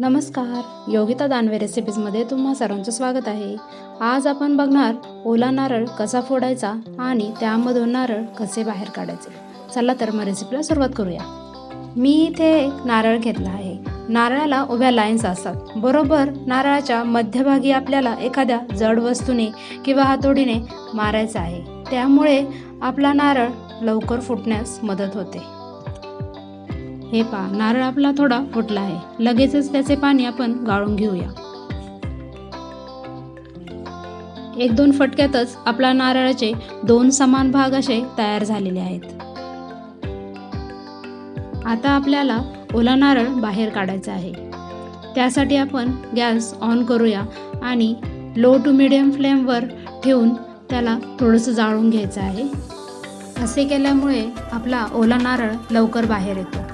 नमस्कार. योगिता दानवे रेसिपीजमध्ये तुम्हा सर्वांचं स्वागत आहे. आज आपण बघणार ओला नारळ कसा फोडायचा आणि त्यामधून नारळ कसे बाहेर काढायचे. चला तर मग रेसिपीला सुरुवात करूया. मी इथे एक नारळ घेतला आहे. नारळाला उभ्या लाईन्स असतात. बरोबर नारळाच्या मध्यभागी आपल्याला एखाद्या जड वस्तूने किंवा हातोडीने मारायचं आहे. त्यामुळे आपला नारळ लवकर फुटण्यास मदत होते. हे पहा नारळ आपला थोडा फुटला आहे. लगेचच त्याचे पाणी आपण गाळून घेऊया. एक दोन फटक्यातच आपला नारळाचे दोन समान भाग असे तयार झालेले आहेत. आता आपल्याला ओला नारळ बाहेर काढायचा आहे. त्यासाठी आपण गॅस ऑन करूया आणि लो टू मिडियम फ्लेमवर ठेवून त्याला थोडंसं जाळून घ्यायचं आहे. असे केल्यामुळे आपला ओला नारळ लवकर बाहेर येतो.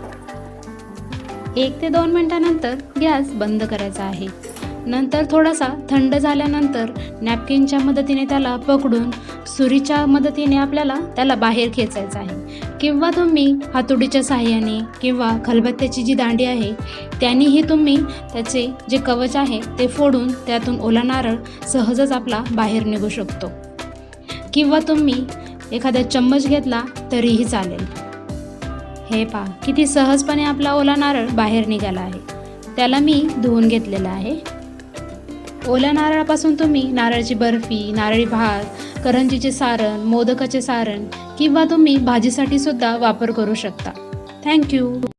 एक ते दोन मिनटानंतर गॅस बंद करायचा आहे. नंतर थोडासा थंड झाल्यानंतर नॅपकिनच्या मदतीने त्याला पकडून सुरीच्या मदतीने आपल्याला त्याला बाहेर खेचायचं आहे. किंवा तुम्ही हातोडीच्या साहाय्याने किंवा खलबत्त्याची जी दांडी आहे त्यानेही तुम्ही त्याचे जे कवच आहे ते फोडून त्यातून ओला नारळ सहजच आपला बाहेर निघू शकतो. किंवा तुम्ही एखादा चम्मच घेतला तरीही चालेल. हे पहा किती सहजपणे आपला ओला नारळ बाहेर निघाला आहे. त्याला मी धुवून घेतलेला आहे. ओल्या नारळापासून तुम्ही नारळाची बर्फी नारळी भात करंजीचे सारण मोदकाचे सारण किंवा तुम्ही भाजीसाठी सुद्धा वापर करू शकता. थँक्यू